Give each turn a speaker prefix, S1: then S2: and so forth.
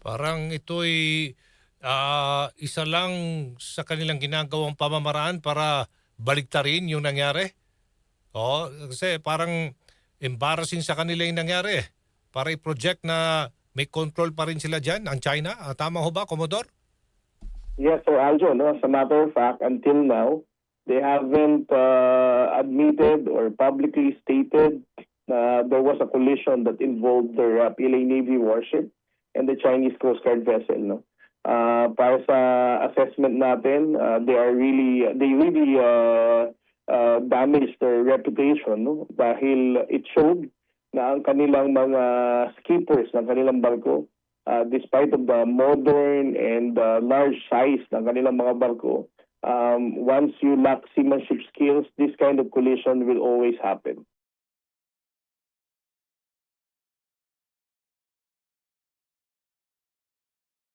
S1: Parang ito'y ah, isa lang sa kanilang ginagawang pamamaraan para baliktarin yung nangyari. Oo, kasi parang embarrassing sa kanila yung nangyari. eh. Para i-project na may control pa rin sila dyan, ang China. Ah, tama ho ba, Commodore?
S2: Yes, Sir Aljo. No? As a matter of fact, until now, they haven't uh, admitted or publicly stated na there was a collision that involved their uh, PLA Navy warship and the Chinese Coast Guard vessel. No? Uh, para sa assessment natin, uh, they are really, they really uh, uh, damaged their reputation no? dahil it showed na ang kanilang mga skippers ng kanilang barko uh, despite of the modern and uh, large size ng kanilang mga barko, um, once you lack seamanship skills, this kind of collision will always happen.